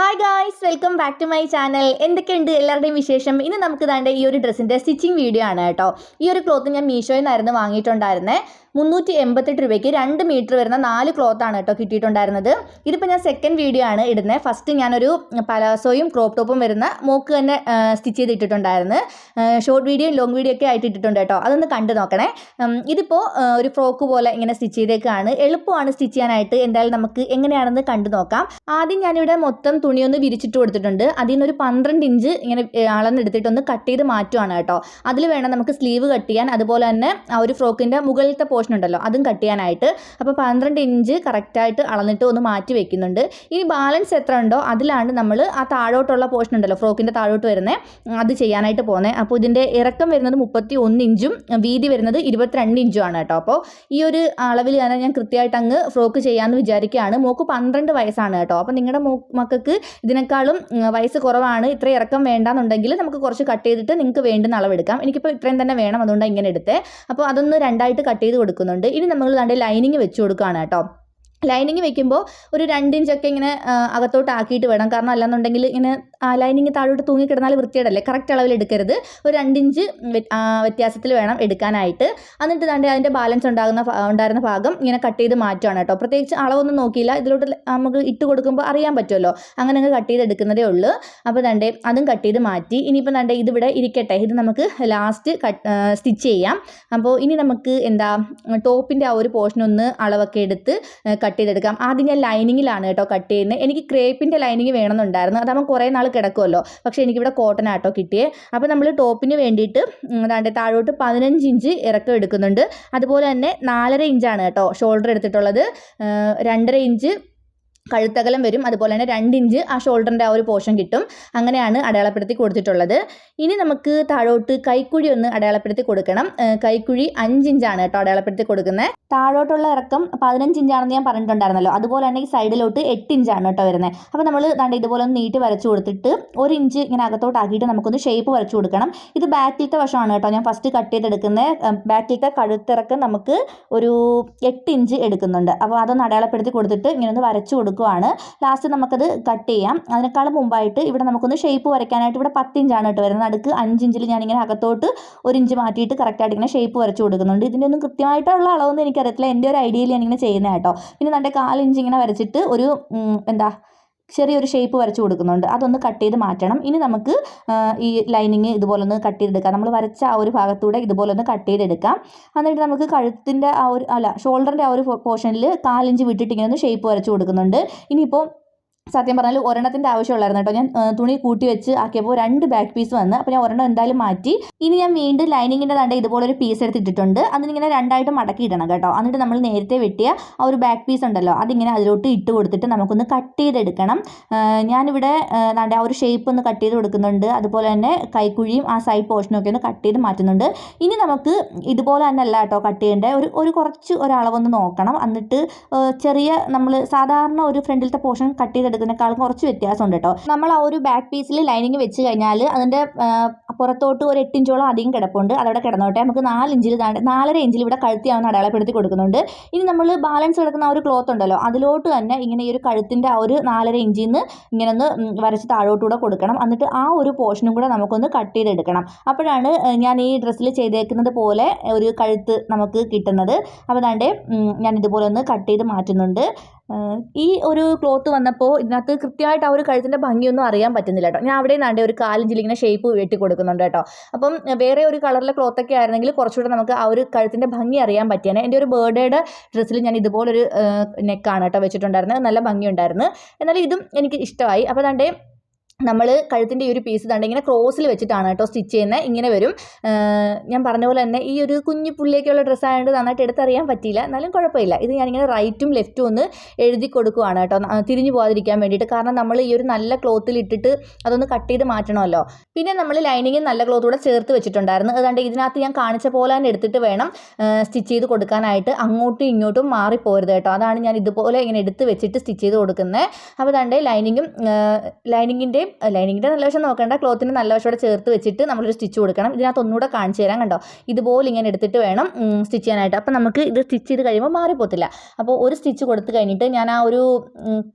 Hi guys welcome back to my channel എന്തൊക്കെയുണ്ട് എല്ലാവരുടെയും വിശേഷം? ഇന്ന് നമുക്ക് ദാണ്ട് ഈ ഒരു ഡ്രസ്സിന്റെ സ്റ്റിച്ചിങ് വീഡിയോ ആണ് കേട്ടോ. ഈ ഒരു ക്ലോത്ത് ഞാൻ മീഷോയിൽ നിന്നായിരുന്നു വാങ്ങിയിട്ടുണ്ടായിരുന്നേ. മുന്നൂറ്റി എൺപത്തെട്ട് രൂപയ്ക്ക് രണ്ട് മീറ്റർ വരുന്ന നാല് ക്ലോത്ത് ആണ് കേട്ടോ കിട്ടിയിട്ടുണ്ടായിരുന്നത്. ഇതിപ്പോൾ ഞാൻ സെക്കൻഡ് വീഡിയോ ആണ് ഇടുന്നത് ഫസ്റ്റ് ഞാനൊരു പലാസോയും ക്രോപ്പ് ടോപ്പും വരുന്ന മോക്ക് തന്നെ സ്റ്റിച്ച് ചെയ്ത് ഇട്ടിട്ടുണ്ടായിരുന്നു. ഷോർട്ട് വീഡിയോ ലോങ് വീഡിയോ ഒക്കെ ആയിട്ട് ഇട്ടിട്ടുണ്ട് കേട്ടോ. അതൊന്ന് കണ്ടു നോക്കണേ. ഇതിപ്പോൾ ഒരു ഫ്രോക്ക് പോലെ ഇങ്ങനെ സ്റ്റിച്ച് ചെയ്തേക്കാണ്. എളുപ്പമാണ് സ്റ്റിച്ച് ചെയ്യാനായിട്ട്. എന്തായാലും നമുക്ക് എങ്ങനെയാണെന്ന് കണ്ടു നോക്കാം. ആദ്യം ഞാനിവിടെ മൊത്തം തുണിയൊന്ന് വിരിച്ചിട്ട് കൊടുത്തിട്ടുണ്ട്. അതിൽ നിന്നൊരു പന്ത്രണ്ട് ഇഞ്ച് ഇങ്ങനെ അളന്നെടുത്തിട്ടൊന്ന് കട്ട് ചെയ്ത് മാറ്റുവാണ് കേട്ടോ. അതിൽ വേണം നമുക്ക് സ്ലീവ് കട്ട് ചെയ്യാൻ. അതുപോലെ തന്നെ ആ ഒരു ഫ്രോക്കിന്റെ മുകളിലത്തെ പോർഷൻ ഉണ്ടല്ലോ അതും കട്ട് ചെയ്യാനായിട്ട്. അപ്പോൾ പന്ത്രണ്ട് ഇഞ്ച് കറക്റ്റായിട്ട് അളന്നിട്ട് ഒന്ന് മാറ്റി വെക്കുന്നുണ്ട്. ഇനി ബാലൻസ് എത്ര ഉണ്ടോ അതിലാണ് നമ്മൾ ആ താഴോട്ടുള്ള പോർഷൻ ഉണ്ടല്ലോ ഫ്രോക്കിന്റെ താഴോട്ട് വരുന്നത് അത് ചെയ്യാനായിട്ട് പോകുന്നത് അപ്പോൾ ഇതിന്റെ ഇറക്കം വരുന്നത് മുപ്പത്തി ഒന്ന് ഇഞ്ചും വീതി വരുന്നത് ഇരുപത്തിരണ്ട് ഇഞ്ചും ആണ് കേട്ടോ. അപ്പോൾ ഈ ഒരു അളവിൽ ഞാൻ ഞാൻ കൃത്യമായിട്ട് അങ്ങ് ഫ്രോക്ക് ചെയ്യാമെന്ന് വിചാരിക്കുകയാണ്. മോക്ക് പന്ത്രണ്ട് വയസ്സാണ് കേട്ടോ. അപ്പോൾ നിങ്ങളുടെ മോ മക്കൾക്ക് ഇതിനേക്കാളും ഉം, വയസ്സ് കുറവാണ് ഇത്ര ഇറക്കം വേണ്ടാന്നുണ്ടെങ്കിൽ നമുക്ക് കുറച്ച് കട്ട് ചെയ്തിട്ട് നിങ്ങൾക്ക് വേണ്ടുന്ന അളവെടുക്കാം എനിക്കിപ്പോൾ ഇത്രയും തന്നെ വേണം അതുകൊണ്ടാണ് ഇങ്ങനെ എടുത്തേ. അപ്പോൾ അതൊന്ന് രണ്ടായിട്ട് കട്ട് ചെയ്ത് കൊടുക്കുന്നുണ്ട്. ഇനി നമ്മൾ ദാണ്ട് ലൈനിങ് വെച്ച് കൊടുക്കുകയാണ് കേട്ടോ. ലൈനിങ് വെക്കുമ്പോൾ ഒരു രണ്ട് ഇഞ്ചൊക്കെ ഇങ്ങനെ അകത്തോട്ട് ആക്കിയിട്ട് വേണം. കാരണം അല്ലാന്നുണ്ടെങ്കിൽ ഇങ്ങനെ ലൈനിങ് താഴോട്ട് തൂങ്ങിക്കിടന്നാൽ വൃത്തിയേടല്ലേ കറക്റ്റ് അളവിൽ എടുക്കരുത്. ഒരു രണ്ടിഞ്ച് വ്യത്യാസത്തിൽ വേണം എടുക്കാനായിട്ട്. എന്നിട്ട് തണ്ട് അതിന്റെ ബാലൻസ് ഉണ്ടാകുന്ന ഉണ്ടായിരുന്ന ഭാഗം ഇങ്ങനെ കട്ട് ചെയ്ത് മാറ്റുകയാണ് കേട്ടോ. പ്രത്യേകിച്ച് അളവൊന്നും നോക്കിയില്ല. ഇതിലോട്ട് നമുക്ക് ഇട്ട് കൊടുക്കുമ്പോൾ അറിയാൻ പറ്റുമല്ലോ. അങ്ങനെ അങ്ങ് കട്ട് ചെയ്ത് എടുക്കുന്നതേ ഉള്ളൂ. അപ്പോൾ ദണ്ടേ അതും കട്ട് ചെയ്ത് മാറ്റി. ഇനിയിപ്പോൾ ദണ്ടേ ഇതിവിടെ ഇരിക്കട്ടെ. ഇത് നമുക്ക് ലാസ്റ്റ് സ്റ്റിച്ച് ചെയ്യാം. അപ്പോൾ ഇനി നമുക്ക് എന്താ ടോപ്പിന്റെ ആ ഒരു പോർഷൻ ഒന്ന് അളവൊക്കെ എടുത്ത് കട്ട് ചെയ്തെടുക്കാം. ആദ്യം ഞാൻ ലൈനിങ്ങിലാണ് കേട്ടോ കട്ട് ചെയ്യുന്നത്. എനിക്ക് ക്രേപ്പിന്റെ ലൈനിങ് വേണമെന്നുണ്ടായിരുന്നു. അതാകുമ്പോൾ കുറേ നാൾ കിടക്കുമല്ലോ പക്ഷേ എനിക്കിവിടെ കോട്ടൺ ആട്ടോ കിട്ടിയേ. അപ്പോൾ നമ്മൾ ടോപ്പിന് വേണ്ടിയിട്ട് അതാണ്ട് താഴോട്ട് പതിനഞ്ച് ഇഞ്ച് ഇറക്കം എടുക്കുന്നുണ്ട്. അതുപോലെ തന്നെ നാലര ഇഞ്ചാണ് കേട്ടോ ഷോൾഡർ എടുത്തിട്ടുള്ളത്. രണ്ടര ഇഞ്ച് കഴുത്തകലം വരും. അതുപോലെ തന്നെ രണ്ട് ഇഞ്ച് ആ ഷോൾഡറിന്റെ ആ ഒരു പോർഷൻ കിട്ടും. അങ്ങനെയാണ് അടയാളപ്പെടുത്തി കൊടുത്തിട്ടുള്ളത്. ഇനി നമുക്ക് താഴോട്ട് കൈക്കുഴി ഒന്ന് അടയാളപ്പെടുത്തി കൊടുക്കണം. കൈക്കുഴി അഞ്ച് ഇഞ്ചാണ് കേട്ടോ അടയാളപ്പെടുത്തി കൊടുക്കുന്നത് താഴോട്ടുള്ള ഇറക്കം പതിനഞ്ച് ഇഞ്ചാണെന്ന് ഞാൻ പറഞ്ഞിട്ടുണ്ടായിരുന്നല്ലോ. അതുപോലെ തന്നെ ഈ സൈഡിലോട്ട് എട്ട് ഇഞ്ചാണ് കേട്ടോ വരുന്നത് അപ്പോൾ നമ്മൾ ദാണ്ട് ഇതുപോലെ ഒന്ന് നീട്ടി വരച്ചു കൊടുത്തിട്ട് ഒരു ഇഞ്ച് ഇങ്ങനെ അകത്തോട്ടാക്കിയിട്ട് നമുക്കൊന്ന് ഷേപ്പ് വരച്ചു കൊടുക്കണം. ഇത് ബാക്കിലത്തെ വശമാണ് കേട്ടോ ഞാൻ ഫസ്റ്റ് കട്ട് ചെയ്തെടുക്കുന്നത് ബാക്കിലത്തെ കഴുത്തിറക്കം നമുക്ക് ഒരു എട്ട് ഇഞ്ച് എടുക്കുന്നുണ്ട്. അപ്പോൾ അതൊന്ന് അടയാളപ്പെടുത്തി കൊടുത്തിട്ട് ഇങ്ങനെ ഒന്ന് വരച്ചു കൊടുക്കുവാണ്. ലാസ്റ്റ് നമുക്കത് കട്ട് ചെയ്യാം. അതിനേക്കാളും മുമ്പായിട്ട് ഇവിടെ നമുക്കൊന്ന് ഷേപ്പ് വരയ്ക്കാനായിട്ട് ഇവിടെ പത്ത് ഇഞ്ചാണ് കേട്ടോ വരുന്നത്. അടുക്ക് അഞ്ച് ഇഞ്ചിൽ ഞാനിങ്ങനെ അകത്തോട്ട് ഒരു ഇഞ്ച് മാറ്റിയിട്ട് കറക്റ്റായിട്ട് ഇങ്ങനെ ഷേപ്പ് വരച്ച് കൊടുക്കുന്നുണ്ട്. ഇതിന്റെ ഒന്നും കൃത്യമായിട്ടുള്ള അളവൊന്നും എനിക്കറിയത്തില്ല. എന്റെ ഒരു ഐഡിയയിൽ ഞാനിങ്ങനെ ചെയ്യുന്നത് കേട്ടോ. പിന്നെ നമ്മുടെ കാലിഞ്ച് ഇങ്ങനെ വരച്ചിട്ട് ഒരു എന്താ ചെറിയൊരു ഷേപ്പ് വരച്ചു കൊടുക്കുന്നുണ്ട്. അതൊന്ന് കട്ട് ചെയ്ത് മാറ്റണം. ഇനി നമുക്ക് ഈ ലൈനിങ് ഇതുപോലെ ഒന്ന് കട്ട് ചെയ്തെടുക്കാം. നമ്മൾ വരച്ച ആ ഒരു ഭാഗത്തൂടെ ഇതുപോലെ ഒന്ന് കട്ട് ചെയ്തെടുക്കാം. എന്നിട്ട് നമുക്ക് കഴുത്തിന്റെ ആ ഒരു അല്ല ഷോൾഡറിന്റെ ആ ഒരു പോർഷനിൽ കാലിഞ്ച് വിട്ടിട്ട് ഇങ്ങനെ ഒന്ന് ഷേപ്പ് വരച്ചു കൊടുക്കുന്നുണ്ട്. ഇനിയിപ്പോൾ സത്യം പറഞ്ഞാൽ ഒരെണ്ണത്തിന്റെ ആവശ്യമുള്ളായിരുന്നു കേട്ടോ. ഞാൻ തുണി കൂട്ടി വെച്ച് ആക്കിയപ്പോൾ രണ്ട് ബാക്ക് പീസ് വന്ന് അപ്പോൾ ഞാൻ ഒരെണ്ണം എന്തായാലും മാറ്റി. ഇനി ഞാൻ വീണ്ടും ലൈനിങ്ങിന്റെ തണ്ട ഇതുപോലെ ഒരു പീസ് എടുത്തിട്ടിട്ടുണ്ട്. അതിനിങ്ങനെ രണ്ടായിട്ട് മടക്കി ഇടണം കേട്ടോ. എന്നിട്ട് നമ്മൾ നേരത്തെ വെട്ടിയ ആ ഒരു ബാക്ക് പീസ് ഉണ്ടല്ലോ അതിങ്ങനെ അതിലോട്ട് ഇട്ട് കൊടുത്തിട്ട് നമുക്കൊന്ന് കട്ട് ചെയ്തെടുക്കണം. ഞാനിവിടെ ദാണ്ടെ ആ ഒരു ഷേപ്പ് ഒന്ന് കട്ട് ചെയ്ത് കൊടുക്കുന്നുണ്ട്. അതുപോലെ തന്നെ കൈക്കുഴിയും ആ സൈഡ് പോർഷനും ഒക്കെ ഒന്ന് കട്ട് ചെയ്ത് മാറ്റുന്നുണ്ട്. ഇനി നമുക്ക് ഇതുപോലെ തന്നെ അല്ല കേട്ടോ കട്ട് ചെയ്യേണ്ട. ഒരു ഒരു കുറച്ച് ഒരളവൊന്ന് നോക്കണം. എന്നിട്ട് ചെറിയ നമ്മൾ സാധാരണ ഒരു ഫ്രണ്ടിലത്തെ പോർഷൻ കട്ട് ചെയ്തെടുക്കുന്നതിനേക്കാളും കുറച്ച് വ്യത്യാസമുണ്ട് കേട്ടോ. നമ്മൾ ആ ഒരു ബാക്ക് പീസിൽ ലൈനിങ് വെച്ച് കഴിഞ്ഞാൽ അതിന്റെ പുറത്തോട്ട് ഒരു എട്ടിഞ്ചോളം അധികം കിടപ്പുണ്ട്. അതവിടെ കിടന്നോട്ടെ. നമുക്ക് നാല് ഇഞ്ചിൽ നാലര ഇഞ്ചിൽ ഇവിടെ കഴുത്തിയാവുന്ന അടയാളപ്പെടുത്തി കൊടുക്കുന്നുണ്ട്. ഇനി നമ്മൾ ബാലൻസ് കിടക്കുന്ന ആ ഒരു ക്ലോത്ത് ഉണ്ടല്ലോ അതിലോട്ട് തന്നെ ഇങ്ങനെ ഈ ഒരു കഴുത്തിന്റെ ആ ഒരു നാലര ഇഞ്ചിൽ നിന്ന് ഇങ്ങനെ ഒന്ന് വരച്ച് താഴോട്ടുകൂടെ കൊടുക്കണം. എന്നിട്ട് ആ ഒരു പോർഷനും കൂടെ നമുക്കൊന്ന് കട്ട് ചെയ്തെടുക്കണം. അപ്പോഴാണ് ഞാൻ ഈ ഡ്രസ്സിൽ ചെയ്തേക്കുന്നത് പോലെ ഒരു കഴുത്ത് നമുക്ക് കിട്ടുന്നത്. അപ്പോൾ ദാണ്ടേ ഞാൻ ഇതുപോലെ ഒന്ന് കട്ട് ചെയ്ത് മാറ്റുന്നുണ്ട്. ഈ ഒരു ക്ലോത്ത് വന്നപ്പോൾ ഇതിനകത്ത് കൃത്യമായിട്ട് ആ ഒരു കഴുത്തിന്റെ ഭംഗിയൊന്നും അറിയാൻ പറ്റുന്നില്ല കേട്ടോ ഞാൻ അവിടെ നിന്നാണ്ട് ഒരു കാലിഞ്ചിൽ ഇങ്ങനെ ഷേപ്പ് വെട്ടി കൊടുക്കുന്നുണ്ട് കേട്ടോ അപ്പം വേറെ ഒരു കളറിലെ ക്ലോത്ത് ഒക്കെ ആയിരുന്നെങ്കിൽ കുറച്ചുകൂടെ നമുക്ക് ആ ഒരു കഴുത്തിന്റെ ഭംഗി അറിയാൻ പറ്റിയാണ് എന്റെ ഒരു ബേർഡേയുടെ ഡ്രസ്സിൽ ഞാൻ ഇതുപോലൊരു നെക്കാണ് കേട്ടോ വെച്ചിട്ടുണ്ടായിരുന്നത്. നല്ല ഭംഗിയുണ്ടായിരുന്നു. എന്നാലും ഇതും എനിക്ക് ഇഷ്ടമായി. അപ്പോൾ ദാണ്ടേ നമ്മൾ കഴുത്തിന്റെ ഈ ഒരു പീസ് തണ്ട് ഇങ്ങനെ ക്രോസിൽ വെച്ചിട്ടാണ് കേട്ടോ സ്റ്റിച്ച് ചെയ്യുന്നത് ഇങ്ങനെ വരും. ഞാൻ പറഞ്ഞ പോലെ തന്നെ ഈ ഒരു കുഞ്ഞു പുള്ളിയൊക്കെയുള്ള ഡ്രസ്സായതുകൊണ്ട് നന്നായിട്ട് എടുത്തറിയാൻ പറ്റിയില്ല. എന്നാലും കുഴപ്പമില്ല. ഇത് ഞാനിങ്ങനെ റൈറ്റും ലെഫ്റ്റും ഒന്ന് എഴുതി കൊടുക്കുവാണ് കേട്ടോ. തിരിഞ്ഞു പോകാതിരിക്കാൻ വേണ്ടിയിട്ട്. കാരണം നമ്മൾ ഈ ഒരു നല്ല ക്ലോത്തിൽ ഇട്ടിട്ട് അതൊന്ന് കട്ട് ചെയ്ത് മാറ്റണമല്ലോ. പിന്നെ നമ്മൾ ലൈനിങ് നല്ല ക്ലോത്ത് കൂടെ ചേർത്ത് വെച്ചിട്ടുണ്ടായിരുന്നു. അതുകൊണ്ട് ഇതിനകത്ത് ഞാൻ കാണിച്ച പോലെ തന്നെ എടുത്തിട്ട് വേണം സ്റ്റിച്ച് ചെയ്ത് കൊടുക്കാനായിട്ട് അങ്ങോട്ടും ഇങ്ങോട്ടും മാറിപ്പോരുത് കേട്ടോ. അതാണ് ഞാൻ ഇതുപോലെ ഇങ്ങനെ എടുത്ത് വെച്ചിട്ട് സ്റ്റിച്ച് ചെയ്ത് കൊടുക്കുന്നത് അപ്പോൾ ദാണ്ട് ലൈനിങ്ങും ലൈനിങ്ങിന്റെയും ലൈനിങ്ങിന്റെ നല്ല വശം നോക്കേണ്ട ക്ലോത്തിന്റെ നല്ല വശം ചേർത്ത് വെച്ചിട്ട് നമ്മളൊരു സ്റ്റിച്ച് കൊടുക്കണം. ഇതിനകത്ത് ഒന്നുകൂടെ കാണിച്ചു തരാം കണ്ടോ? ഇതുപോലെ ഇങ്ങനെ എടുത്തിട്ട് വേണം സ്റ്റിച്ച് ചെയ്യാനായിട്ട്. അപ്പോൾ നമുക്ക് ഇത് സ്റ്റിച്ച് ചെയ്ത് കഴിയുമ്പോൾ മാറിപ്പോത്തില്ല അപ്പോൾ ഒരു സ്റ്റിച്ച് കൊടുത്ത് കഴിഞ്ഞിട്ട് ഞാൻ ആ ഒരു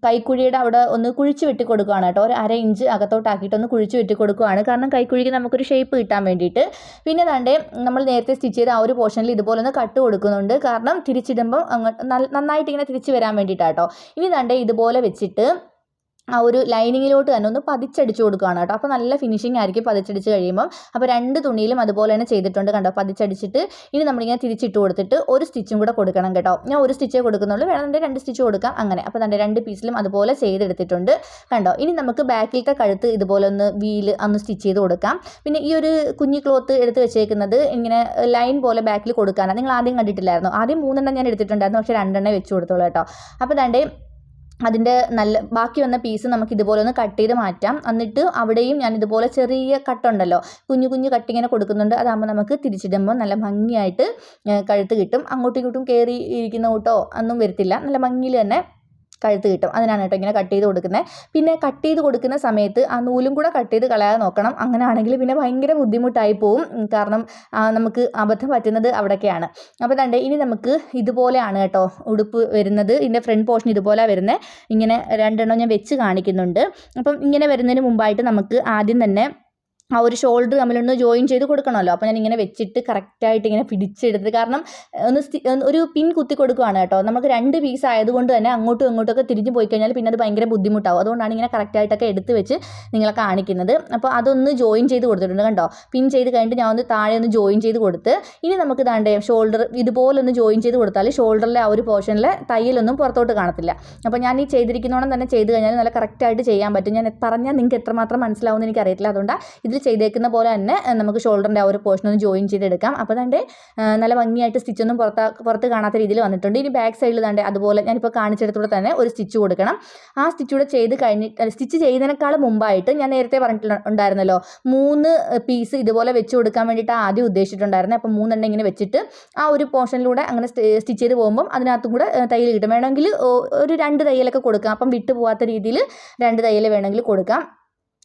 കൈക്കുഴിയുടെ അവിടെ ഒന്ന് കുഴിച്ച് വെട്ടി കൊടുക്കുകയാണ് കേട്ടോ. ഒരു അര ഇഞ്ച് അകത്തോട്ടാക്കിയിട്ട് ഒന്ന് കുഴിച്ച് വെട്ടി കൊടുക്കുകയാണ്. കാരണം കൈക്കുഴിക്ക് നമുക്കൊരു ഷേപ്പ് കിട്ടാൻ വേണ്ടിയിട്ട്. പിന്നെ ദാണ്ടേ നമ്മൾ നേരത്തെ സ്റ്റിച്ച് ചെയ്ത ആ ഒരു പോർഷനിൽ ഇതുപോലെ ഒന്ന് കട്ട് കൊടുക്കുന്നുണ്ട്. കാരണം തിരിച്ചിടുമ്പോൾ നന്നായിട്ട് ഇങ്ങനെ തിരിച്ച് വരാൻ വേണ്ടിയിട്ടാട്ടോ. ഇനി ദാണ്ടേ ഇതുപോലെ വെച്ചിട്ട് ആ ഒരു ലൈനിങ്ങിലോട്ട് തന്നെ ഒന്ന് പതിച്ചടിച്ച് കൊടുക്കുകയാണ് കേട്ടോ. അപ്പോൾ നല്ല ഫിനിഷിംഗ് ആയിരിക്കും പതിച്ചടിച്ച് കഴിയുമ്പം. അപ്പോൾ രണ്ട് തുണിയിലും അതുപോലെ തന്നെ ചെയ്തിട്ടുണ്ട് കണ്ടോ. പതിച്ചടിച്ചിട്ട് ഇനി നമ്മളിങ്ങനെ തിരിച്ചിട്ട് കൊടുത്തിട്ട് ഒരു സ്റ്റിച്ചും കൂടെ കൊടുക്കണം കേട്ടോ. ഞാൻ ഒരു സ്റ്റിച്ചേ കൊടുക്കുന്നുള്ളൂ. വേണമെന്നുണ്ടെങ്കിൽ രണ്ട് സ്റ്റിച്ച് കൊടുക്കാം. അങ്ങനെ. അപ്പോൾ തന്നെ രണ്ട് പീസിലും അതുപോലെ ചെയ്തെടുത്തിട്ടുണ്ട് കണ്ടോ. ഇനി നമുക്ക് ബാക്കിലത്തെ കഴുത്ത് ഇതുപോലെ ഒന്ന് വീൽ അന്ന് സ്റ്റിച്ച് ചെയ്ത് കൊടുക്കാം. പിന്നെ ഈ ഒരു കുഞ്ഞി ക്ലോത്ത് എടുത്ത് വെച്ചേക്കുന്നത് ഇങ്ങനെ ലൈൻ പോലെ ബാക്കിൽ കൊടുക്കാനാണ്. നിങ്ങൾ ആദ്യം കണ്ടിട്ടില്ലായിരുന്നു. ആദ്യം മൂന്നെണ്ണം ഞാൻ എടുത്തിട്ടുണ്ടായിരുന്നു. പക്ഷേ രണ്ടെണ്ണേ വെച്ച് കൊടുത്തോളൂ കേട്ടോ. അപ്പോൾ ദാണ്ടേ അതിന്റെ നല്ല ബാക്കി വന്ന പീസ് നമുക്ക് ഇതുപോലെ ഒന്ന് കട്ട് ചെയ്ത് മാറ്റാം. എന്നിട്ട് അവിടെയും ഞാൻ ഇതുപോലെ ചെറിയ കട്ടുണ്ടല്ലോ കുഞ്ഞു കുഞ്ഞു കട്ട് ഇങ്ങനെ കൊടുക്കുന്നുണ്ട്. അതാകുമ്പോൾ നമുക്ക് തിരിച്ചിടുമ്പോൾ നല്ല ഭംഗിയായിട്ട് കഴുത്ത് കിട്ടും. അങ്ങോട്ടും ഇങ്ങോട്ടും കയറി ഇരിക്കുന്ന കൂട്ടോ ഒന്നും വരത്തില്ല. നല്ല ഭംഗിയിൽ തന്നെ കഴുത്ത് കിട്ടും. അതിനാണ് കേട്ടോ ഇങ്ങനെ കട്ട് ചെയ്ത് കൊടുക്കുന്നത് പിന്നെ കട്ട് ചെയ്ത് കൊടുക്കുന്ന സമയത്ത് ആ നൂലും കൂടെ കട്ട് ചെയ്ത് കളയാതെ നോക്കണം. അങ്ങനെയാണെങ്കിൽ പിന്നെ ഭയങ്കര ബുദ്ധിമുട്ടായി പോവും. കാരണം നമുക്ക് അബദ്ധം പറ്റുന്നത് അവിടെയൊക്കെയാണ് അപ്പോൾ തണ്ടേ ഇനി നമുക്ക് ഇതുപോലെയാണ് കേട്ടോ ഉടുപ്പ് വരുന്നത്. ഇതിന്റെ ഫ്രണ്ട് പോർഷൻ ഇതുപോലെ വരുന്നത് ഇങ്ങനെ രണ്ടെണ്ണം ഞാൻ വെച്ച് കാണിക്കുന്നുണ്ട്. അപ്പം ഇങ്ങനെ വരുന്നതിന് മുമ്പായിട്ട് നമുക്ക് ആദ്യം തന്നെ ആ ഒരു ഷോൾഡർ തമ്മിലൊന്ന് ജോയിൻ ചെയ്ത് കൊടുക്കണമല്ലോ. അപ്പോൾ ഞാൻ ഇങ്ങനെ വെച്ചിട്ട് കറക്റ്റായിട്ട് ഇങ്ങനെ പിടിച്ചെടുത്ത് കാരണം ഒന്ന് ഒരു പിൻ കുത്തി കൊടുക്കുകയാണ് കേട്ടോ. നമുക്ക് രണ്ട് പീസ് ആയതുകൊണ്ട് തന്നെ അങ്ങോട്ടും ഇങ്ങോട്ടും ഒക്കെ തിരിഞ്ഞ് പോയി കഴിഞ്ഞാൽ പിന്നെ അത് ഭയങ്കര ബുദ്ധിമുട്ടാവും. അതുകൊണ്ടാണ് ഇങ്ങനെ കറക്റ്റായിട്ടൊക്കെ എടുത്ത് വെച്ച് നിങ്ങളെ കാണിക്കുന്നത്. അപ്പോൾ അതൊന്ന് ജോയിൻ ചെയ്ത് കൊടുത്തിട്ടുണ്ട് കണ്ടോ? പിൻ ചെയ്ത് കഴിഞ്ഞിട്ട് ഞാൻ ഒന്ന് താഴെ ഒന്ന് ജോയിൻ ചെയ്ത് കൊടുത്ത് ഇനി നമുക്ക് താണ്ടേ ഷോൾഡർ ഇതുപോലെ ഒന്ന് ജോയിൻ ചെയ്ത് കൊടുത്താൽ ഷോൾഡറിലെ ആ ഒരു പോർഷനിലെ തയ്യലൊന്നും പുറത്തോട്ട് കാണത്തില്ല. അപ്പോൾ ഞാൻ ഈ ചെയ്തിരിക്കുന്നോണം തന്നെ ചെയ്ത് കഴിഞ്ഞാൽ നല്ല കറക്റ്റായിട്ട് ചെയ്യാൻ പറ്റും. ഞാൻ പറഞ്ഞാൽ നിങ്ങൾക്ക് എത്രമാത്രം മനസ്സിലാവുമെന്ന് എനിക്കറിയത്തില്ല. അതുകൊണ്ട് ഇതിൽ ചെയ്തേക്കുന്ന പോലെ തന്നെ നമുക്ക് ഷോൾഡറിന്റെ ആ ഒരു പോർഷൻ ഒന്ന് ജോയിൻ ചെയ്തെടുക്കാം. അപ്പോൾ തന്നെ നല്ല ഭംഗിയായിട്ട് സ്റ്റിച്ചൊന്നും പുറത്ത് പുറത്ത് കാണാത്ത രീതിയിൽ വന്നിട്ടുണ്ട്. ഇനി ബാക്ക് സൈഡിൽ തന്നെ അതുപോലെ ഞാനിപ്പോൾ കാണിച്ചെടുത്തൂടെ തന്നെ ഒരു സ്റ്റിച്ച് കൊടുക്കണം. ആ സ്റ്റിച്ച് കൂടെ ചെയ്ത് കഴിഞ്ഞിട്ട് സ്റ്റിച്ച് ചെയ്യുന്നതിനേക്കാൾ മുമ്പായിട്ട് ഞാൻ നേരത്തെ പറഞ്ഞിട്ടുണ്ടായിരുന്നല്ലോ മൂന്ന് പീസ് ഇതുപോലെ വെച്ച് കൊടുക്കാൻ വേണ്ടിയിട്ട് ആദ്യം ഉദ്ദേശിച്ചിട്ടുണ്ടായിരുന്നത് അപ്പോൾ മൂന്നെണ്ണം ഇങ്ങനെ വെച്ചിട്ട് ആ ഒരു പോർഷനിലൂടെ അങ്ങനെ സ്റ്റിച്ച് ചെയ്ത് പോകുമ്പം അതിനകത്തും കൂടെ തയ്യൽ കിട്ടും. വേണമെങ്കിൽ ഒരു രണ്ട് തയ്യലൊക്കെ കൊടുക്കാം. അപ്പം വിട്ടു പോകാത്ത രീതിയിൽ രണ്ട് തയ്യൽ വേണമെങ്കിൽ കൊടുക്കാം.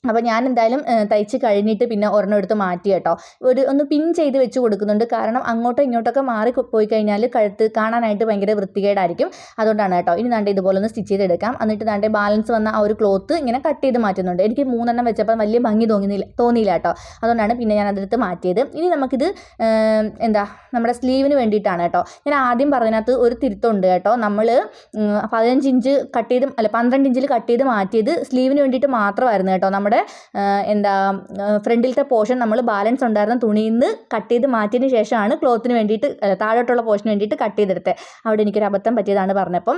അപ്പോൾ ഞാൻ എന്തായാലും തയ്ച്ച് കഴിഞ്ഞിട്ട് പിന്നെ ഒരെണ്ണം എടുത്ത് മാറ്റി കേട്ടോ. ഒരു ഒന്ന് പിൻ ചെയ്ത് വെച്ച് കൊടുക്കുന്നുണ്ട്. കാരണം അങ്ങോട്ടോ ഇങ്ങോട്ടൊക്കെ മാറി പോയി കഴിഞ്ഞാൽ കഴുത്ത് കാണാനായിട്ട് ഭയങ്കര വൃത്തികേടായിരിക്കും. അതുകൊണ്ടാണ് കേട്ടോ. ഇനി ദാണ്ട് ഇതുപോലെ ഒന്ന് സ്റ്റിച്ച് ചെയ്തെടുക്കാം എന്നിട്ട് ദാണ്ട് ബാലൻസ് വന്ന ആ ഒരു ക്ലോത്ത് ഇങ്ങനെ കട്ട് ചെയ്ത് മാറ്റുന്നുണ്ട്. എനിക്ക് മൂന്നെണ്ണം വെച്ചപ്പോൾ വലിയ ഭംഗി തോന്നിയില്ല തോന്നിയില്ല കേട്ടോ. അതുകൊണ്ടാണ് പിന്നെ ഞാൻ അതെടുത്ത് മാറ്റിയത്. ഇനി നമുക്കിത് എന്താ നമ്മുടെ സ്ലീവിന് വേണ്ടിയിട്ടാണ് കേട്ടോ. ഞാൻ ആദ്യം പറഞ്ഞതിനകത്ത് ഒരു തിരുത്തമുണ്ട് കേട്ടോ. നമ്മൾ പതിനഞ്ച് ഇഞ്ച് കട്ട് ചെയ്ത് അല്ല പന്ത്രണ്ട് ഇഞ്ചിൽ കട്ട് ചെയ്ത് മാറ്റിയത് സ്ലീവിന് വേണ്ടിയിട്ട് മാത്രമായിരുന്നു കേട്ടോ. നമ്മുടെ എന്താ ഫ്രണ്ടിലത്തെ പോർഷൻ നമ്മൾ ബാലൻസ് ഉണ്ടായിരുന്ന തുണിയിൽ നിന്ന് കട്ട് ചെയ്ത് മാറ്റിയതിന് ശേഷമാണ് ക്ലോത്തിന് വേണ്ടിയിട്ട് താഴോട്ടുള്ള പോർഷന് വേണ്ടിയിട്ട് കട്ട് ചെയ്തെടുത്തത്. അവിടെ എനിക്കൊരു അബദ്ധം പറ്റിയതാണ് പറഞ്ഞപ്പം.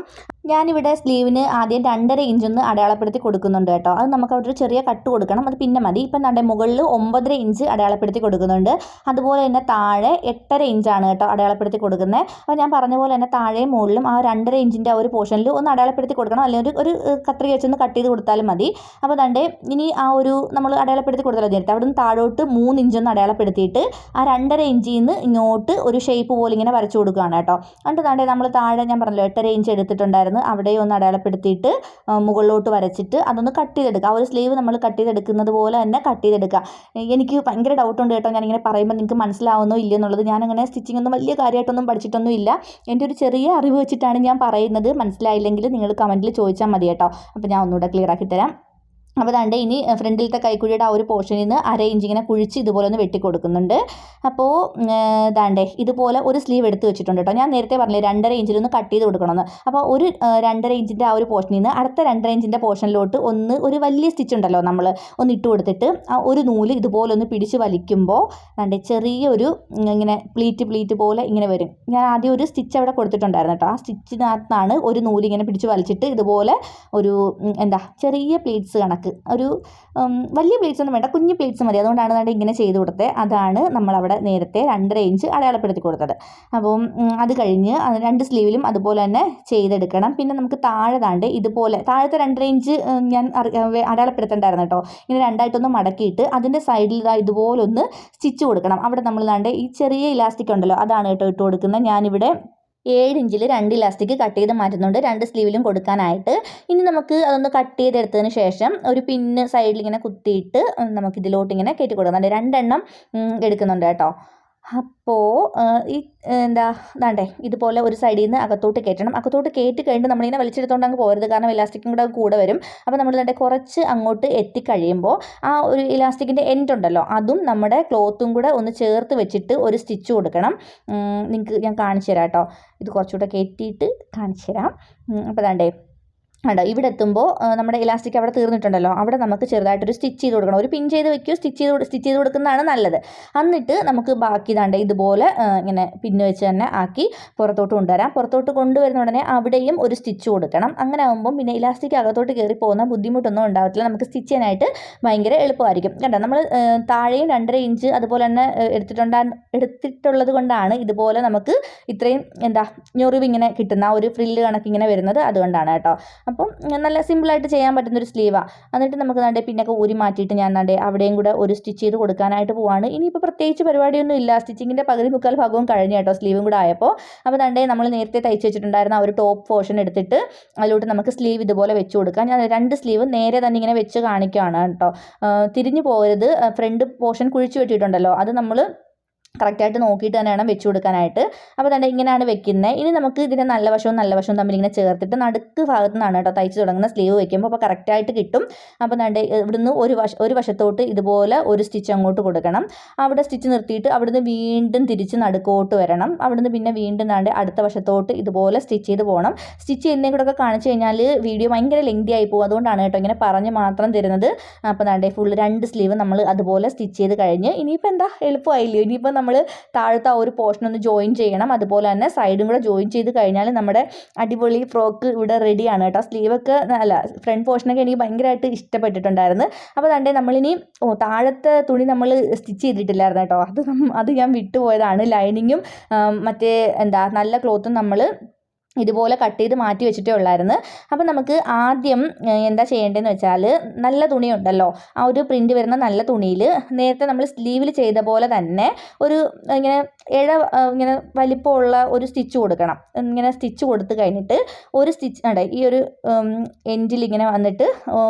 ഞാനിവിടെ സ്ലീവിന് ആദ്യം രണ്ടര ഇഞ്ചൊന്ന് അടയാളപ്പെടുത്തി കൊടുക്കുന്നുണ്ട് കേട്ടോ. അത് നമുക്ക് അവിടെ ഒരു ചെറിയ കട്ട് കൊടുക്കണം. അത് പിന്നെ മതി. ഇപ്പം നമ്മുടെ മുകളിൽ ഒമ്പതര ഇഞ്ച് അടയാളപ്പെടുത്തി കൊടുക്കുന്നുണ്ട്. അതുപോലെ തന്നെ താഴെ എട്ടര ഇഞ്ചാണ് കേട്ടോ അടയാളപ്പെടുത്തി കൊടുക്കുന്നത്. അപ്പോൾ ഞാൻ പറഞ്ഞ പോലെ തന്നെ താഴെയും മുകളിലും ആ രണ്ടര ഇഞ്ചിന്റെ ആ ഒരു പോർഷനിൽ ഒന്ന് അടയാളപ്പെടുത്തി കൊടുക്കണം. അല്ലെങ്കിൽ ഒരു കത്രിക വെച്ചൊന്ന് കട്ട് ചെയ്ത് കൊടുത്താലും മതി. അപ്പോൾ തണ്ടേ ഇനി ആ ഒരു നമ്മൾ അടയാളപ്പെടുത്തി കൊടുത്തല്ലോ നേരത്തെ അവിടെ നിന്ന് താഴോട്ട് മൂന്ന് ഇഞ്ചൊന്ന് അടയാളപ്പെടുത്തിയിട്ട് ആ രണ്ടര ഇഞ്ചിൽ നിന്ന് ഇങ്ങോട്ട് ഒരു ഷേപ്പ് പോലെ ഇങ്ങനെ വരച്ചു കൊടുക്കുകയാണ് കേട്ടോ. എന്നിട്ട് താണ്ടേ നമ്മൾ താഴെ ഞാൻ പറഞ്ഞല്ലോ എട്ടര ഇഞ്ച് എടുത്തിട്ടുണ്ടായിരുന്നു. അവിടെ ഒന്ന് അടയാളപ്പെടുത്തിയിട്ട് മുകളിലോട്ട് വരച്ചിട്ട് അതൊന്ന് കട്ട് ചെയ്തെടുക്കുക. ആ ഒരു സ്ലീവ് നമ്മൾ കട്ട് ചെയ്തെടുക്കുന്നത് പോലെ തന്നെ കട്ട് ചെയ്തെടുക്കുക. എനിക്ക് ഭയങ്കര ഡൗട്ടുണ്ട് കേട്ടോ. ഞാനിങ്ങനെ പറയുമ്പോൾ നിങ്ങൾക്ക് മനസ്സിലാവുന്നോ ഇല്ലയോ എന്നുള്ളത്. ഞാനങ്ങനെ സ്റ്റിച്ചിങ് ഒന്നും വലിയ കാര്യമായിട്ടൊന്നും പഠിച്ചിട്ടൊന്നും ഇല്ല. എന്റെ ഒരു ചെറിയ അറിവ് വെച്ചിട്ടാണ് ഞാൻ പറയുന്നത്. മനസ്സിലായില്ലെങ്കിൽ നിങ്ങൾ കമന്റിൽ ചോദിച്ചാൽ മതി കേട്ടോ. അപ്പോൾ ഞാൻ ഒന്നുകൂടെ ക്ലിയർ ആക്കി തരാം. അപ്പോൾ ദാണ്ട് ഇനി ഫ്രണ്ടിലത്തെ കൈക്കുഴിയുടെ ആ ഒരു പോർഷനിൽ നിന്ന് അര ഇഞ്ച് ഇങ്ങനെ കുഴിച്ച് ഇതുപോലെ ഒന്ന് വെട്ടി കൊടുക്കുന്നുണ്ട്. അപ്പോൾ ദാണ്ടേ ഇതുപോലെ ഒരു സ്ലീവ് എടുത്ത് വെച്ചിട്ടുണ്ട് കേട്ടോ ഞാൻ നേരത്തെ പറഞ്ഞില്ലേ രണ്ടര ഇഞ്ചിൽ ഒന്ന് കട്ട് ചെയ്ത് കൊടുക്കണമെന്ന് അപ്പോൾ ഒരു രണ്ടര ഇഞ്ചിന്റെ ആ ഒരു പോർഷനിൽ നിന്ന് അടുത്ത രണ്ടര ഇഞ്ചിന്റെ പോർഷനിലോട്ട് ഒന്ന് ഒരു വലിയ സ്റ്റിച്ച് ഉണ്ടല്ലോ നമ്മൾ ഒന്ന് ഇട്ട് കൊടുത്തിട്ട് ആ ഒരു നൂൽ ഇതുപോലെ ഒന്ന് പിടിച്ച് വലിക്കുമ്പോൾ ദാണ്ടേ ചെറിയൊരു ഇങ്ങനെ പ്ലീറ്റ് പ്ലീറ്റ് പോലെ ഇങ്ങനെ വരും. ഞാൻ ആദ്യം ഒരു സ്റ്റിച്ച് അവിടെ കൊടുത്തിട്ടുണ്ടായിരുന്നു കേട്ടോ ആ സ്റ്റിച്ചിനകത്താണ് ഒരു നൂൽ ഇങ്ങനെ പിടിച്ച് വലിച്ചിട്ട് ഇതുപോലെ ഒരു എന്താ ചെറിയ പ്ലീറ്റ്സ് കണക്ക് ഒരു വലിയ പ്ലേറ്റ്സ് ഒന്നും വേണ്ട കുഞ്ഞു പ്ലേറ്റ്സ് മതി. അതുകൊണ്ടാണ് നമ്മുടെ ഇങ്ങനെ ചെയ്ത് കൊടുത്തത്. അതാണ് നമ്മളവിടെ നേരത്തെ രണ്ടര ഇഞ്ച് അടയാളപ്പെടുത്തി കൊടുത്തത്. അപ്പം അത് കഴിഞ്ഞ് രണ്ട് സ്ലീവിലും അതുപോലെ തന്നെ ചെയ്തെടുക്കണം. പിന്നെ നമുക്ക് താഴെ താണ്ട് ഇതുപോലെ താഴത്തെ രണ്ടര ഇഞ്ച് ഞാൻ അടയാളപ്പെടുത്തണ്ടായിരുന്നു കേട്ടോ. ഇങ്ങനെ രണ്ടായിട്ടൊന്ന് മടക്കിയിട്ട് അതിന്റെ സൈഡിൽ ഇതാ ഇതുപോലെ ഒന്ന് സ്റ്റിച്ച് കൊടുക്കണം. അവിടെ നമ്മൾ താണ്ട് ഈ ചെറിയ ഇലാസ്റ്റിക് ഉണ്ടല്ലോ അതാണ് കേട്ടോ ഇട്ട് കൊടുക്കുന്നത്. ഞാനിവിടെ ഏഴ് ഇഞ്ചിൽ രണ്ട് ഇലാസ്റ്റിക് കട്ട് ചെയ്ത് മാറ്റുന്നുണ്ട്. രണ്ട് സ്ലീവിലും കൊടുക്കാനായിട്ട്. ഇനി നമുക്ക് അതൊന്ന് കട്ട് ചെയ്തെടുത്തതിന് ശേഷം ഒരു പിന്ന് സൈഡിൽ ഇങ്ങനെ കുത്തിയിട്ട് നമുക്ക് ഇതിലോട്ട് ഇങ്ങനെ കയറ്റി കൊടുക്കുന്നുണ്ട്. രണ്ടെണ്ണം എടുക്കുന്നുണ്ട് കേട്ടോ. അപ്പോൾ ഈ എന്താ ഇതാണ്ടേ ഇതുപോലെ ഒരു സൈഡിൽ നിന്ന് അകത്തോട്ട് കയറ്റണം. അകത്തോട്ട് കയറ്റി കഴിഞ്ഞിട്ട് നമ്മളിങ്ങനെ വലിച്ചെടുത്തോണ്ട് അങ്ങ് പോരുത്. കാരണം ഇലാസ്റ്റിക്കും കൂടെ കൂടെ വരും. അപ്പോൾ നമ്മൾ ഇതാണ്ടേ കുറച്ച് അങ്ങോട്ട് എത്തിക്കഴിയുമ്പോൾ ആ ഒരു ഇലാസ്റ്റിക്കിന്റെ എൻഡ് ഉണ്ടല്ലോ അതും നമ്മുടെ ക്ലോത്തും കൂടെ ഒന്ന് ചേർത്ത് വെച്ചിട്ട് ഒരു സ്റ്റിച്ച് കൊടുക്കണം. നിങ്ങൾക്ക് ഞാൻ കാണിച്ചു തരാം കേട്ടോ. ഇത് കുറച്ചുകൂടെ കയറ്റിയിട്ട് കാണിച്ചു തരാം. അപ്പോൾ ദാണ്ടേ കണ്ടോ? ഇവിടെ എത്തുമ്പോൾ നമ്മുടെ ഇലാസ്റ്റിക് അവിടെ തീർന്നിട്ടുണ്ടല്ലോ. അവിടെ നമുക്ക് ചെറുതായിട്ടൊരു സ്റ്റിച്ച് ചെയ്ത് കൊടുക്കണം. ഒരു പിൻ ചെയ്ത് വെക്കുകയോ സ്റ്റിച്ച് ചെയ്ത് സ്റ്റിച്ച് ചെയ്ത് കൊടുക്കുന്നതാണ് നല്ലത്. എന്നിട്ട് നമുക്ക് ബാക്കി ദാണ്ട് ഇതുപോലെ ഇങ്ങനെ പിന്ന് വെച്ച് തന്നെ ആക്കി പുറത്തോട്ട് കൊണ്ടുവരാം. പുറത്തോട്ട് കൊണ്ടുവരുന്ന ഉടനെ അവിടെയും ഒരു സ്റ്റിച്ച് കൊടുക്കണം. അങ്ങനെ ആകുമ്പം പിന്നെ ഇലാസ്റ്റിക് അകത്തോട്ട് കയറി പോകുന്ന ബുദ്ധിമുട്ടൊന്നും ഉണ്ടാവത്തില്ല. നമുക്ക് സ്റ്റിച്ച് ചെയ്യാനായിട്ട് ഭയങ്കര എളുപ്പമായിരിക്കും. കണ്ടോ? നമ്മൾ താഴെയും രണ്ടര ഇഞ്ച് അതുപോലെ തന്നെ എടുത്തിട്ടുണ്ടാ എടുത്തിട്ടുള്ളത് കൊണ്ടാണ് ഇതുപോലെ നമുക്ക് ഇത്രയും എന്താ ഞൊറിവ് ഇങ്ങനെ കിട്ടുന്ന ഒരു ഫ്രില്ല് കണക്കിങ്ങനെ വരുന്നത് അതുകൊണ്ടാണ് കേട്ടോ. അപ്പം നല്ല സിമ്പിളായിട്ട് ചെയ്യാൻ പറ്റുന്ന ഒരു സ്ലീവാണ് എന്നിട്ട് നമുക്ക് നാണ്ടേ പിന്നൊക്കെ ഊരി മാറ്റിയിട്ട് ഞാൻ നാണ്ടേ അവിടെയും കൂടെ ഒരു സ്റ്റിച്ച് ചെയ്ത് കൊടുക്കാനായിട്ട് പോവാണ്. ഇനിയിപ്പോൾ പ്രത്യേകിച്ച് പരിപാടിയൊന്നും ഇല്ല. സ്റ്റിച്ചിങ്ങിന്റെ പകുതി മുക്കാൽ ഭാഗവും കഴിഞ്ഞു കേട്ടോ സ്ലീവും കൂടെ ആയപ്പോൾ അപ്പോൾ നാണ്ടേ നമ്മൾ നേരത്തെ തയ്ച്ച് വെച്ചിട്ടുണ്ടായിരുന്ന ആ ഒരു ടോപ്പ് പോർഷൻ എടുത്തിട്ട് അതിലോട്ട് നമുക്ക് സ്ലീവ് ഇതുപോലെ വെച്ച് കൊടുക്കാം. ഞാൻ രണ്ട് സ്ലീവ് നേരെ തന്നെ ഇങ്ങനെ വെച്ച് കാണിക്കുകയാണ് കേട്ടോ. തിരിഞ്ഞു പോകരുത്. ഫ്രണ്ട് പോർഷൻ കുഴിച്ചു വെട്ടിയിട്ടുണ്ടല്ലോ. അത് നമ്മൾ കറക്റ്റായിട്ട് നോക്കിയിട്ട് തന്നെ വേണം വെച്ച് കൊടുക്കാനായിട്ട്. അപ്പോൾ തന്നെ ഇങ്ങനെയാണ് വെക്കുന്നത് ഇനി നമുക്ക് ഇതിന്റെ നല്ല വശവും നല്ല വശവും തമ്മിൽ ഇങ്ങനെ ചേർത്തിട്ട് നടുക്ക് ഭാഗത്തു നിന്നാണ് കേട്ടോ തയ്ച്ച് തുടങ്ങുന്ന സ്ലീവ് വെക്കുമ്പോൾ അപ്പോൾ കറക്റ്റായിട്ട് കിട്ടും. അപ്പോൾ തന്നെ ഇവിടുന്ന് ഒരു വശ ഒരു വശത്തോട്ട് ഇതുപോലെ ഒരു സ്റ്റിച്ച് അങ്ങോട്ട് കൊടുക്കണം. അവിടെ സ്റ്റിച്ച് നിർത്തിയിട്ട് അവിടുന്ന് വീണ്ടും തിരിച്ച് നടുക്കോട്ട് വരണം. അവിടുന്ന് പിന്നെ വീണ്ടും നാണ്ട് അടുത്ത വശത്തോട്ട് ഇതുപോലെ സ്റ്റിച്ച് ചെയ്ത് പോകണം. സ്റ്റിച്ച് ചെയ്യുന്നതിൽ കൂടെ ഒക്കെ കാണിച്ചു കഴിഞ്ഞാൽ വീഡിയോ ഭയങ്കര ലെങ്തി ആയി പോകും. അതുകൊണ്ടാണ് കേട്ടോ ഇങ്ങനെ പറഞ്ഞ് മാത്രം തരുന്നത്. അപ്പോൾ തന്നെ ഫുൾ രണ്ട് സ്ലീവ് നമ്മൾ അതുപോലെ സ്റ്റിച്ച് ചെയ്ത് കഴിഞ്ഞ്. ഇനിയിപ്പോൾ എന്താ? എളുപ്പമായില്ലയോ ഇനിയിപ്പോൾ നമ്മൾ താഴത്തെ ആ ഒരു പോർഷൻ ഒന്ന് ജോയിൻ ചെയ്യണം. അതുപോലെ തന്നെ സൈഡും കൂടെ ജോയിൻ ചെയ്ത് കഴിഞ്ഞാൽ നമ്മുടെ അടിപൊളി ഫ്രോക്ക് ഇവിടെ റെഡിയാണ് കേട്ടോ. സ്ലീവൊക്കെ അല്ല ഫ്രണ്ട് പോർഷനൊക്കെ എനിക്ക് ഭയങ്കരമായിട്ട് ഇഷ്ടപ്പെട്ടിട്ടുണ്ടായിരുന്നു. അപ്പോൾ തണ്ടേ നമ്മളിനി ഓ താഴത്തെ തുണി നമ്മൾ സ്റ്റിച്ച് ചെയ്തിട്ടില്ലായിരുന്നു കേട്ടോ. അത് അത് ഞാൻ വിട്ടുപോയതാണ്. ലൈനിങ്ങും മറ്റേ എന്താ നല്ല ക്ലോത്തും നമ്മൾ ഇതുപോലെ കട്ട് ചെയ്ത് മാറ്റി വെച്ചിട്ടേ ഉള്ളായിരുന്നു. അപ്പം നമുക്ക് ആദ്യം എന്താ ചെയ്യേണ്ടതെന്ന് വെച്ചാൽ നല്ല തുണി ഉണ്ടല്ലോ ആ ഒരു പ്രിന്റ് വരുന്ന നല്ല തുണിയിൽ നേരത്തെ നമ്മൾ സ്ലീവിൽ ചെയ്ത പോലെ തന്നെ ഒരു ഇങ്ങനെ ഇഴ ഇങ്ങനെ വലിപ്പമുള്ള ഒരു സ്റ്റിച്ച് കൊടുക്കണം. ഇങ്ങനെ സ്റ്റിച്ച് കൊടുത്ത് കഴിഞ്ഞിട്ട് ഒരു സ്റ്റിച്ച് അതെ ഈ ഒരു എൻഡിൽ ഇങ്ങനെ വന്നിട്ട്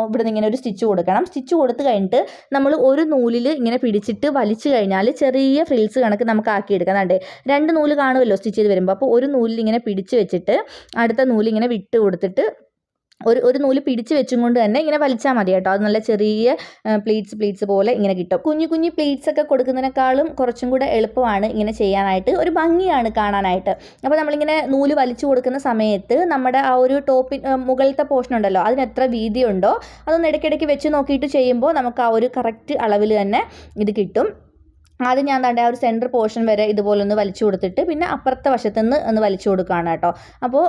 ഇവിടെ ഇങ്ങനെ ഒരു സ്റ്റിച്ച് കൊടുക്കണം. സ്റ്റിച്ച് കൊടുത്ത് കഴിഞ്ഞിട്ട് നമ്മൾ ഒരു നൂലിൽ ഇങ്ങനെ പിടിച്ചിട്ട് വലിച്ചു കഴിഞ്ഞാൽ ചെറിയ ഫ്രിൽസ് കണക്ക് നമുക്ക് ആക്കിയെടുക്കാം. അതെ രണ്ട് നൂൽ കാണുമല്ലോ സ്റ്റിച്ച് ചെയ്ത് വരുമ്പോൾ അപ്പോൾ ഒരു നൂലിൽ ഇങ്ങനെ പിടിച്ച് വെച്ചിട്ട് അടുത്ത നൂലിങ്ങനെ വിട്ട് കൊടുത്തിട്ട് ഒരു ഒരു നൂൽ പിടിച്ച് വെച്ചും കൊണ്ട് തന്നെ ഇങ്ങനെ വലിച്ചാൽ മതി കേട്ടോ. അത് നല്ല ചെറിയ പ്ലീറ്റ്സ് പ്ലീറ്റ്സ് പോലെ ഇങ്ങനെ കിട്ടും. കുഞ്ഞു കുഞ്ഞു പ്ലീറ്റ്സ് ഒക്കെ കൊടുക്കുന്നതിനേക്കാളും കുറച്ചും കൂടെ എളുപ്പമാണ് ഇങ്ങനെ ചെയ്യാനായിട്ട്. ഒരു ഭംഗിയാണ് കാണാനായിട്ട്. അപ്പോൾ നമ്മളിങ്ങനെ നൂൽ വലിച്ചു കൊടുക്കുന്ന സമയത്ത് നമ്മുടെ ആ ഒരു ടോപ്പിൻ മുകളിലത്തെ പോർഷൻ ഉണ്ടല്ലോ അതിന് എത്ര വീതിയുണ്ടോ അതൊന്ന് ഇടയ്ക്കിടയ്ക്ക് വെച്ച് നോക്കിയിട്ട് ചെയ്യുമ്പോൾ നമുക്ക് ആ ഒരു കറക്റ്റ് അളവിൽ തന്നെ ഇത് കിട്ടും. ആദ്യം ഞാൻ താണ്ടെ ആ ഒരു സെന്റർ പോർഷൻ വരെ ഇതുപോലെ ഒന്ന് വലിച്ചു കൊടുത്തിട്ട് പിന്നെ അപ്പുറത്തെ വശത്തു നിന്ന് ഒന്ന് വലിച്ചു കൊടുക്കുകയാണ് കേട്ടോ. അപ്പോൾ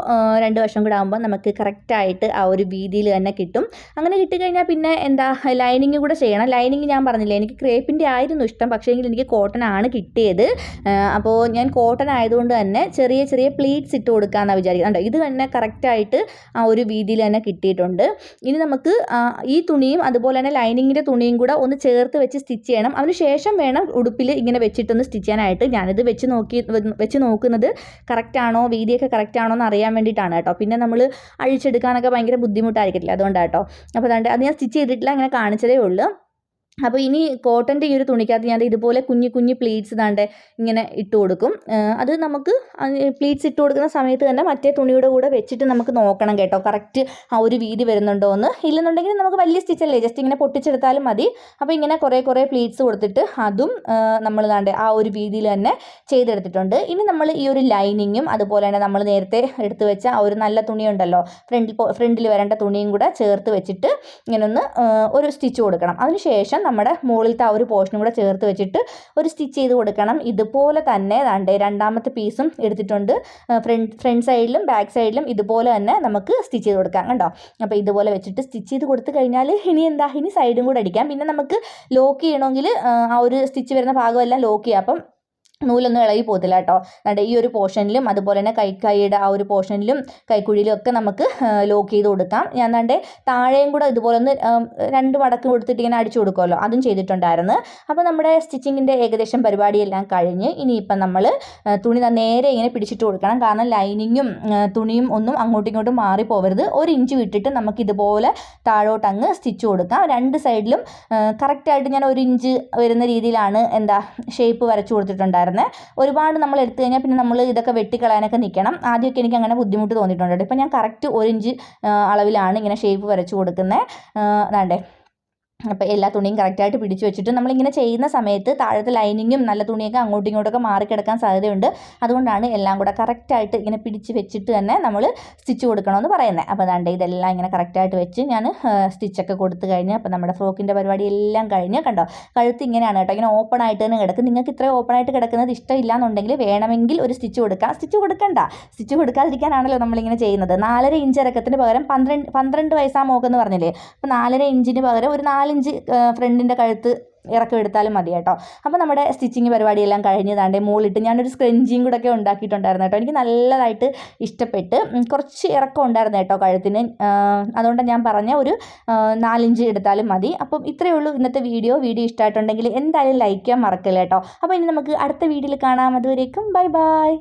രണ്ട് വശം കൂടെ ആകുമ്പോൾ നമുക്ക് കറക്റ്റായിട്ട് ആ ഒരു വീതിയിൽ തന്നെ കിട്ടും. അങ്ങനെ കിട്ടിക്കഴിഞ്ഞാൽ പിന്നെ എന്താ ലൈനിങ് കൂടെ ചെയ്യണം. ലൈനിങ് ഞാൻ പറഞ്ഞില്ല എനിക്ക് ക്രേപ്പിന്റെ ആയിരുന്നു ഇഷ്ടം. പക്ഷേ എനിക്ക് കോട്ടൺ ആണ് കിട്ടിയത്. അപ്പോൾ ഞാൻ കോട്ടൺ ആയതുകൊണ്ട് തന്നെ ചെറിയ ചെറിയ പ്ലീറ്റ്സ് ഇട്ട് കൊടുക്കാമെന്നാണ് വിചാരിക്കുന്നത്. കേട്ടോ ഇത് തന്നെ കറക്റ്റായിട്ട് ആ ഒരു വീതിയിൽ തന്നെ കിട്ടിയിട്ടുണ്ട്. ഇനി നമുക്ക് ഈ തുണിയും അതുപോലെ തന്നെ ലൈനിങ്ങിന്റെ തുണിയും കൂടെ ഒന്ന് ചേർത്ത് വെച്ച് സ്റ്റിച്ച് ചെയ്യണം. അതിന് ശേഷം വേണം ഉടുപ്പിൽ ഇങ്ങനെ വെച്ചിട്ടൊന്ന് സ്റ്റിച്ച് ചെയ്യാനായിട്ട് ഞാനിത് വെച്ച് നോക്കി വെച്ച് നോക്കുന്നത് കറക്റ്റാണോ വീതിയൊക്കെ കറക്റ്റാണോ എന്ന് അറിയാൻ വേണ്ടിയിട്ടാണ് കേട്ടോ. പിന്നെ നമ്മൾ അഴിച്ചെടുക്കാനൊക്കെ ഭയങ്കര ബുദ്ധിമുട്ടായിരിക്കില്ല അതുകൊണ്ടാണ് കേട്ടോ അപ്പോൾ അതുകൊണ്ട് അത് ഞാൻ സ്റ്റിച്ച് ചെയ്തിട്ടില്ല അങ്ങനെ കാണിച്ചതേ ഉള്ളൂ. അപ്പോൾ ഇനി കോട്ടന്റെ ഈ ഒരു തുണിക്കകത്ത് ഞാൻ ഇതുപോലെ കുഞ്ഞു കുഞ്ഞു പ്ലീറ്റ്സ് ദാണ്ട് ഇങ്ങനെ ഇട്ട് കൊടുക്കും. അത് നമുക്ക് പ്ലീറ്റ്സ് ഇട്ട് കൊടുക്കുന്ന സമയത്ത് തന്നെ മറ്റേ തുണിയുടെ കൂടെ വെച്ചിട്ട് നമുക്ക് നോക്കണം കേട്ടോ. കറക്റ്റ് ആ ഒരു വീതി വരുന്നുണ്ടോ എന്ന്. ഇല്ലെന്നുണ്ടെങ്കിൽ നമുക്ക് വലിയ സ്റ്റിച്ചല്ലേ ജസ്റ്റ് ഇങ്ങനെ പൊട്ടിച്ചെടുത്താലും മതി. അപ്പോൾ ഇങ്ങനെ കുറേ കുറേ പ്ലീറ്റ്സ് കൊടുത്തിട്ട് അതും നമ്മൾ ദാണ്ട് ആ ഒരു വീതിയിൽ തന്നെ ചെയ്തെടുത്തിട്ടുണ്ട്. ഇനി നമ്മൾ ഈ ഒരു ലൈനിങ്ങും അതുപോലെ തന്നെ നമ്മൾ നേരത്തെ എടുത്തു വെച്ച ആ ഒരു നല്ല തുണിയുണ്ടല്ലോ. ഫ്രണ്ടിൽ ഫ്രണ്ടിൽ വരേണ്ട തുണിയും കൂടെ ചേർത്ത് വെച്ചിട്ട് ഇങ്ങനെ ഒന്ന് ഒരു സ്റ്റിച്ച് കൊടുക്കണം. അതിനുശേഷം നമ്മുടെ മുകളിലത്തെ ആ ഒരു പോർഷനും കൂടെ ചേർത്ത് വെച്ചിട്ട് ഒരു സ്റ്റിച്ച് ചെയ്ത് കൊടുക്കണം. ഇതുപോലെ തന്നെ ദാണ്ട് രണ്ടാമത്തെ പീസും എടുത്തിട്ടുണ്ട്. ഫ്രണ്ട് ഫ്രണ്ട് സൈഡിലും ബാക്ക് സൈഡിലും ഇതുപോലെ തന്നെ നമുക്ക് സ്റ്റിച്ച് ചെയ്ത് കൊടുക്കാം കണ്ടോ? അപ്പോൾ ഇതുപോലെ വെച്ചിട്ട് സ്റ്റിച്ച് ചെയ്ത് കൊടുത്തു കഴിഞ്ഞാൽ ഇനി എന്താ? ഇനി സൈഡും കൂടെ അടിക്കാം. പിന്നെ നമുക്ക് ലോക്ക് ചെയ്യണമെങ്കിൽ ആ ഒരു സ്റ്റിച്ച് വരുന്ന ഭാഗമെല്ലാം ലോക്ക് ചെയ്യാം. അപ്പം നൂലൊന്നും ഇളകി പോകത്തില്ല കേട്ടോ. അതുകൊണ്ട് ഈ ഒരു പോർഷനിലും അതുപോലെ തന്നെ കൈ ആ ഒരു പോർഷനിലും കൈക്കുഴിയിലും ഒക്കെ നമുക്ക് ലോക്ക് ചെയ്ത് കൊടുക്കാം. ഞാൻ ദാണ്ടെ താഴെയും കൂടെ ഇതുപോലെ ഒന്ന് രണ്ട് മടക്ക് കൊടുത്തിട്ട് ഇങ്ങനെ അടിച്ചു കൊടുക്കുമല്ലോ. അതും ചെയ്തിട്ടുണ്ടായിരുന്നു. അപ്പോൾ നമ്മുടെ സ്റ്റിച്ചിങ്ങിന്റെ ഏകദേശം പരിപാടിയെല്ലാം കഴിഞ്ഞ് ഇനിയിപ്പം നമ്മൾ തുണി നേരെ ഇങ്ങനെ പിടിച്ചിട്ട് കൊടുക്കണം. കാരണം ലൈനിങ്ങും തുണിയും ഒന്നും അങ്ങോട്ടും ഇങ്ങോട്ടും മാറി പോകരുത്. ഒരു ഇഞ്ച് വിട്ടിട്ട് നമുക്ക് ഇതുപോലെ താഴോട്ട് അങ്ങ് സ്റ്റിച്ച് കൊടുക്കാം. രണ്ട് സൈഡിലും കറക്റ്റായിട്ട് ഞാൻ ഒരു ഇഞ്ച് വരുന്ന രീതിയിലാണ് എന്താ ഷേപ്പ് വരച്ചു കൊടുത്തിട്ടുണ്ടായിരുന്നത്. ഒരുപാട് നമ്മൾ എടുത്തു കഴിഞ്ഞാൽ പിന്നെ നമ്മൾ ഇതൊക്കെ വെട്ടിക്കളയാനൊക്കെ നിൽക്കണം. ആദ്യമൊക്കെ എനിക്ക് അങ്ങനെ ബുദ്ധിമുട്ട് തോന്നിയിട്ടുണ്ട് ഇപ്പം ഞാൻ കറക്റ്റ് ഒരു ഇഞ്ച് അളവിലാണ് ഇങ്ങനെ ഷേപ്പ് വരച്ചു കൊടുക്കുന്നത് അതാണ്ടേ. അപ്പോൾ എല്ലാ തുണിയും കറക്റ്റായിട്ട് പിടിച്ചു വെച്ചിട്ട് നമ്മളിങ്ങനെ ചെയ്യുന്ന സമയത്ത് താഴത്തെ ലൈനിങ്ങും നല്ല തുണിയൊക്കെ അങ്ങോട്ടും ഇങ്ങോട്ടൊക്കെ മാറിക്കിടക്കാൻ സാധ്യതയുണ്ട്. അതുകൊണ്ടാണ് എല്ലാം കൂടെ കറക്റ്റായിട്ട് ഇങ്ങനെ പിടിച്ച് വെച്ചിട്ട് തന്നെ നമ്മൾ സ്റ്റിച്ച് കൊടുക്കണമെന്ന് പറയുന്നത്. അപ്പോൾ അതാണ്ട് ഇതെല്ലാം ഇങ്ങനെ കറക്റ്റായിട്ട് വെച്ച് ഞാൻ സ്റ്റിച്ചൊക്കെ കൊടുത്തു കഴിഞ്ഞ് അപ്പോൾ നമ്മുടെ ഫ്രോക്കിന്റെ പരിപാടി എല്ലാം കഴിഞ്ഞ് കണ്ടോ? കഴുത്ത് ഇങ്ങനെയാണ് കേട്ടോ. ഇങ്ങനെ ഓപ്പൺ ആയിട്ട് തന്നെ കിടക്കും. നിങ്ങൾക്ക് ഇത്രയും ഓപ്പൺ ആയിട്ട് കിടക്കുന്നത് ഇഷ്ടമില്ല എന്നുണ്ടെങ്കിൽ വേണമെങ്കിൽ ഒരു സ്റ്റിച്ച് കൊടുക്കാം. സ്റ്റിച്ച് കൊടുക്കണ്ട. സ്റ്റിച്ച് കൊടുക്കാതിരിക്കാനാണല്ലോ നമ്മളിങ്ങനെ ചെയ്യുന്നത്. നാലര ഇഞ്ച് ഇറക്കത്തിന് പകരം പന്ത്രണ്ട് പന്ത്രണ്ട് വയസ്സാ മോക്കെന്ന് പറഞ്ഞില്ലേ? അപ്പോൾ നാലര ഇഞ്ചിന് പകരം ഒരു നാലിഞ്ച് ഫ്രണ്ടിന്റെ കഴുത്ത് ഇറക്കം എടുത്താലും മതി കേട്ടോ. അപ്പോൾ നമ്മുടെ സ്റ്റിച്ചിങ് പരിപാടിയെല്ലാം കഴിഞ്ഞതാണ്ട് മുകളിലിട്ട് ഞാനൊരു സ്ക്രഞ്ചിയും കൂടെ ഒക്കെ ഉണ്ടാക്കിയിട്ടുണ്ടായിരുന്നു കേട്ടോ. എനിക്ക് നല്ലതായിട്ട് ഇഷ്ടപ്പെട്ട് കുറച്ച് ഇറക്കം ഉണ്ടായിരുന്നു കേട്ടോ കഴുത്തിന്. അതുകൊണ്ട് ഞാൻ പറഞ്ഞ ഒരു നാലിഞ്ച് എടുത്താലും മതി. അപ്പം ഇത്രയേ ഉള്ളൂ ഇന്നത്തെ വീഡിയോ. വീഡിയോ ഇഷ്ടമായിട്ടുണ്ടെങ്കിൽ എന്തായാലും ലൈക്ക് ചെയ്യാൻ മറക്കില്ല കേട്ടോ. അപ്പോൾ ഇനി നമുക്ക് അടുത്ത വീഡിയോയിൽ കാണാം. അതുവരേക്കും ബൈ ബൈ.